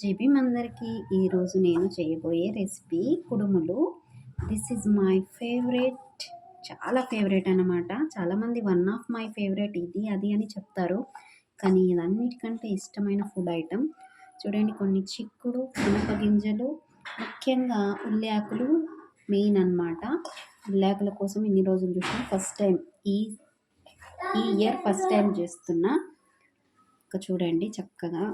JB అందరికీ ఈరోజు నేను చేయబోయే రెసిపీ కుడుములు. దిస్ ఈజ్ మై ఫేవరెట్ చాలా ఫేవరెట్ అనమాట చాలామంది వన్ ఆఫ్ మై ఫేవరెట్ ఇది అది అని చెప్తారు. కానీ ఇదన్నిటికంటే ఇష్టమైన ఫుడ్ ఐటమ్ చూడండి కొన్ని చిక్కుడు మినప గింజలు ముఖ్యంగా ఉల్లాకులు మెయిన్ అన్నమాట. ఉల్లాకుల కోసం ఇన్ని రోజులు చూసిన ఫస్ట్ టైం ఈ ఈ ఇయర్ ఫస్ట్ టైం చేస్తున్నా. ఇంకా చూడండి చక్కగా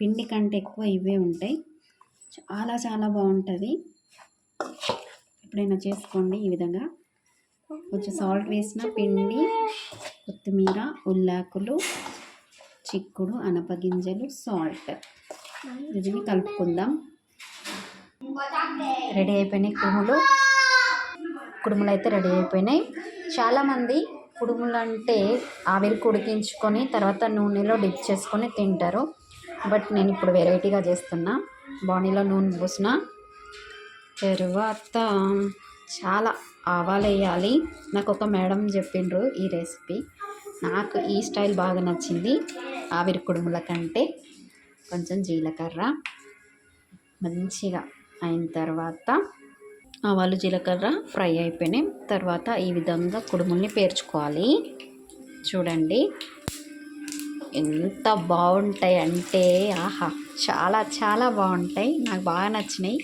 పిండి కంటే ఎక్కువ ఇవే ఉంటాయి. చాలా చాలా బాగుంటుంది. ఎప్పుడైనా చేసుకోండి ఈ విధంగా. కొంచెం సాల్ట్ వేసిన పిండి కొత్తిమీర ఉల్లాకులు చిక్కుడు అనపగింజలు సాల్ట్. వీటిని కలుపుకుందాం. రెడీ అయిపోయినాయి కుడుములు. కుడుములు అయితే రెడీ అయిపోయినాయి. చాలామంది కుడుములు అంటే ఆవిరి ఉడికించుకొని తర్వాత నూనెలో డిప్ చేసుకొని తింటారు. బట్ నేను ఇప్పుడు వెరైటీగా చేస్తున్నా. బాణీలో నూనె పోసిన. తర్వాత చాలా ఆవాలు వేయాలి. నాకు ఒక మేడం చెప్పిండ్రు ఈ రెసిపీ. నాకు ఈ స్టైల్ బాగా నచ్చింది. ఆవిరి కుడుముల కంటే కొంచెం జీలకర్ర మంచిగా అయిన తర్వాత ఆవాలు జీలకర్ర ఫ్రై అయిపోయినాయి. తర్వాత ఈ విధంగా కుడుముల్ని పేర్చుకోవాలి. చూడండి. ఎంత బాగుంటాయి అంటే ఆహా చాలా చాలా బాగుంటాయి. నాకు బాగా నచ్చినాయి.